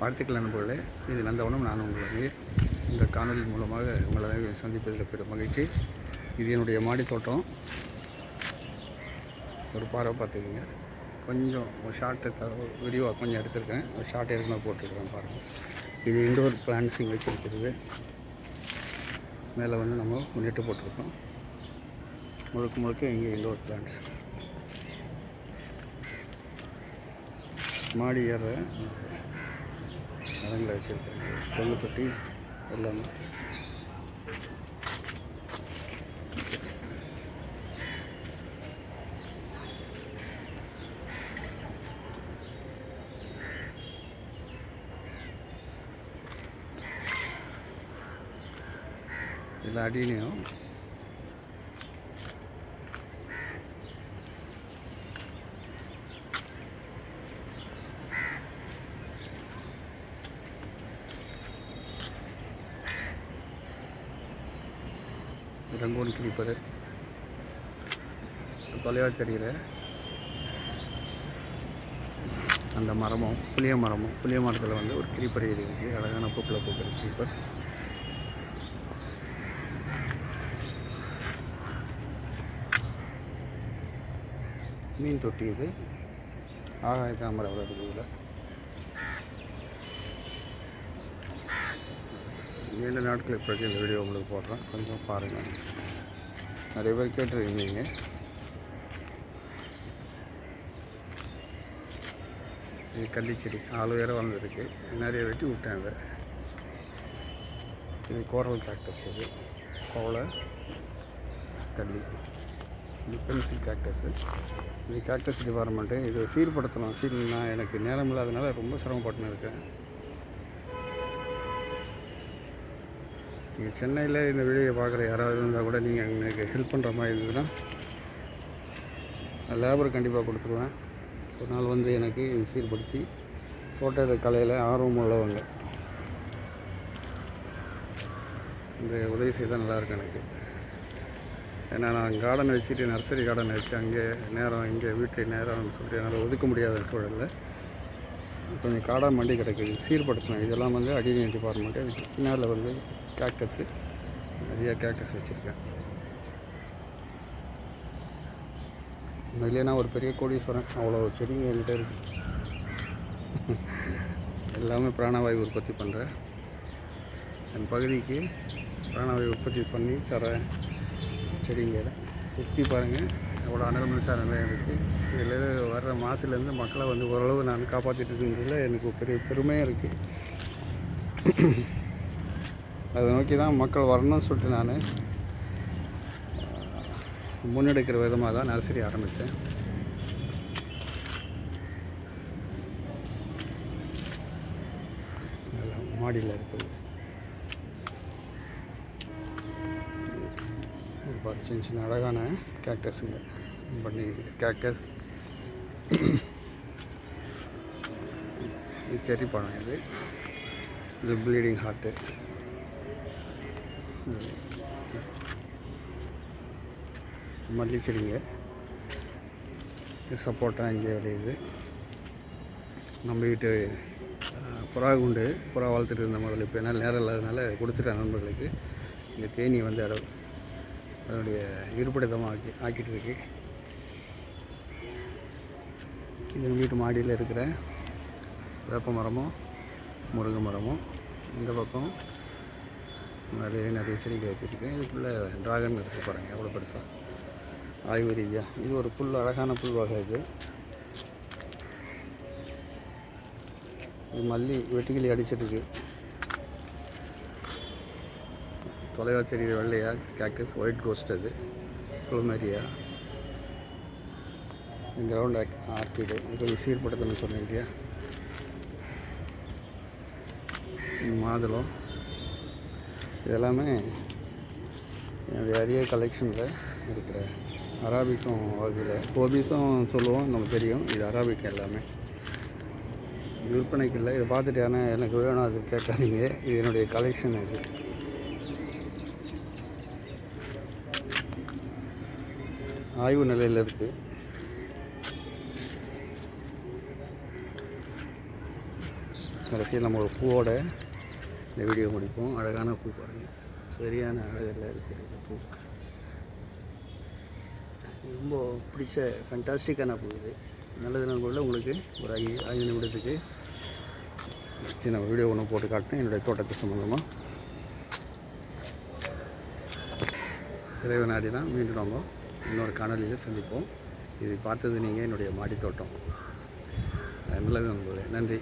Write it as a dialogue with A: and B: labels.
A: வாழ்த்துக்கள் நண்பர்களே இது நந்தவனம் நான் உங்களுக்கு இந்த காணொலி மூலமாக உங்களை சந்திப்பதில் பெரும் மகிழ்ச்சி. இது என்னுடைய மாடி தோட்டம். ஒரு பார்வை பார்த்துக்கோங்க. கொஞ்சம் ஒரு ஷார்ட்டு த விரிவாக கொஞ்சம் எடுத்திருக்கேன். ஒரு ஷார்ட் ஏற்கனவே போட்டிருக்கிறேன் பாருங்கள் இது இண்டோர் பிளான்ஸிங் வச்சுருக்கிறது மேலே வந்து நம்ம முன்னிட்டு போட்டிருக்கோம். முழுக்க முழுக்க இங்கே இண்டோர் பிளான்ஸ் மாடி ஏற மரங்களை வச்சுருக்கேன் தொங்கு தொட்டி எல்லாமே. எல்லா அடியினையும் ரங்கோன் கிரிப்பர் தொலைவாக தெரிகிற அந்த மரமும் புளிய மரமும் புளிய மரத்தில் வந்து ஒரு கிரிப்பர் இருக்குது அழகான பூக்களை பூக்கிற கிரிப்பர் மீன் தொட்டி இது. ஆகாய தாமரை வளருது இதில். நீண்ட நாட்களுக்கு பிறகு இந்த வீடியோ உங்களுக்கு போடுறேன். கொஞ்சம் பாருங்கள் நிறைய பேர் கேட்டுருந்தீங்க இது கள்ளிச்செடி. ஆளு வேற வளர்ந்துருக்கு நிறைய வெட்டி விட்டேன் அதை. இது கோரல் கேக்டஸ் இது. கோவலை கள்ளி. இது பென்சில் கேக்டஸு இது கேக்டஸ் டிபார்ட்மெண்ட்டு இது சீர்படுத்தலாம் சீர் எனக்கு நேரம் இல்லாதனால ரொம்ப சிரமப்பட்டுன்னு இருக்கேன். நீங்கள் சென்னையில் இந்த வீடியோ பார்க்குற யாராவது இருந்தால் கூட நீங்கள் எனக்கு ஹெல்ப் பண்ணுற மாதிரி இருந்ததுன்னா லேபர் கண்டிப்பாக கொடுத்துருவேன். ஒரு நாள் வந்து எனக்கு இது சீர்படுத்தி தோட்டத்தை கலையில் ஆர்வம் உள்ளவங்க இந்த உதவி செய்தால் நல்லாயிருக்கும் எனக்கு. ஏன்னா நான் கார்டன் வச்சுட்டு நர்சரி கார்டன் வச்சு அங்கே நேரம் இங்கே வீட்டு நேரம்னு சொல்லிட்டு என்னால் ஒதுக்க முடியாத சூழலில் கொஞ்சம் காடாக மண்டி கிடக்குது. சீர்படுத்தணும். இதெல்லாம் வந்து அடினியன் டிபார்ட்மெண்ட்டு அதுக்கு பின்னால் வந்து கேக்டஸு நிறையா கேக்டஸ் வச்சுருக்கேன். உண்மையிலே நான் ஒரு பெரிய கோடீஸ்வரன். அவ்வளோ செடிங்க என்கிட்ட இருக்குது எல்லாமே பிராணவாயு உற்பத்தி பண்ணுறேன் என் பகுதிக்கு பிராணவாயு உற்பத்தி பண்ணி தரேன் செடிங்களை சுற்றி பாருங்கள் எவ்வளோ அனல் மின்சார நிலையம் இருக்குது இதில் வர்ற மாசுலேருந்து மக்களை வந்து ஓரளவு நான் காப்பாற்றிட்டு இருக்கிறதுல எனக்கு பெரிய பெருமையாக இருக்குது அதை நோக்கி தான் மக்கள் வரணும்னு சொல்லிட்டு நான் முன்னெடுக்கிற விதமாக தான் நர்சரி ஆரம்பித்தேன். மாடியில் இருக்குது. இது சின்ன சின்ன அழகான கேக்டஸுங்க. பண்ணி கேக்டஸ். செரி பழம் இது. இது ப்ளீடிங் ஹார்ட்டு. மல்லி செடிங்க சப்போட்டா இங்கே விளையுது. நம்ம வீட்டு புறா குண்டு புறா வளர்த்துட்டு இருந்த முதல்ல இப்போ என்ன நேரம் இல்லாததுனால கொடுத்துட்டேன் நண்பர்களுக்கு. இந்த தேனி வந்து அட அதனுடைய இருப்பிடத்தமாக ஆக்கி ஆக்கிட்டு இருக்கு. இது வீட்டு மாடியில் இருக்கிற வேப்ப மரமும் முருங்கை மரமும். இந்த பக்கம் நிறைய நிறைய செடிகள் வச்சுருக்கேன் இதுக்குள்ளே ட்ராகன் இருக்குது பாருங்கள் எவ்வளோ பெருசாக ஆய்வு ரீதியாக இது ஒரு புல் அழகான புல் வகை இது. இது மல்லி வெட்டுக்கிளி அடிச்சிருக்கு. தொலைவா தெரியுது வெள்ளையா கேக்கஸ் ஒயிட் கோஸ்ட் அது. குளுமேரியா. கிரவுண்ட் ஆர்கிடு இது கொஞ்சம் சீர்படுத்தணும்னு சொன்னீங்க மாதுளம். இதெல்லாமே என்னுடைய அரிய கலெக்ஷனில் இருக்கிற அராபிக்கும் வகையில் கோபிஸும் சொல்லுவோம் நமக்கு தெரியும். இது அராபிக் எல்லாமே. விற்பனைக்கு இல்லை. இதை பார்த்துட்டு ஆனால் எனக்கு வேணும் அது கேட்காதீங்க. இது என்னுடைய கலெக்ஷன் இது. ஆய்வு நிலையில் இருக்குது கடைசியில் நம்ம ஒரு பூவோட இந்த வீடியோ முடிப்போம். அழகான பூ பாருங்கள் சரியான அழகில் இருக்குது இந்த பூ. ரொம்ப பிடிச்ச ஃபண்டாஸ்டிக்கான பூ இது. நல்லது நண்பர்களே உங்களுக்கு ஒரு ஐ ஐந்து நிமிடத்துக்கு சின்ன வீடியோ ஒன்று போட்டு காட்டினேன் என்னுடைய தோட்டத்தை சம்மந்தமாக இறைவன் நாடினா தான் மீண்டும் நம்ம இன்னொரு காணொலியில் சந்திப்போம். இதை பார்த்தது நீங்கள் என்னுடைய மாடித்தோட்டம் நல்லது நண்பர்களே நன்றி.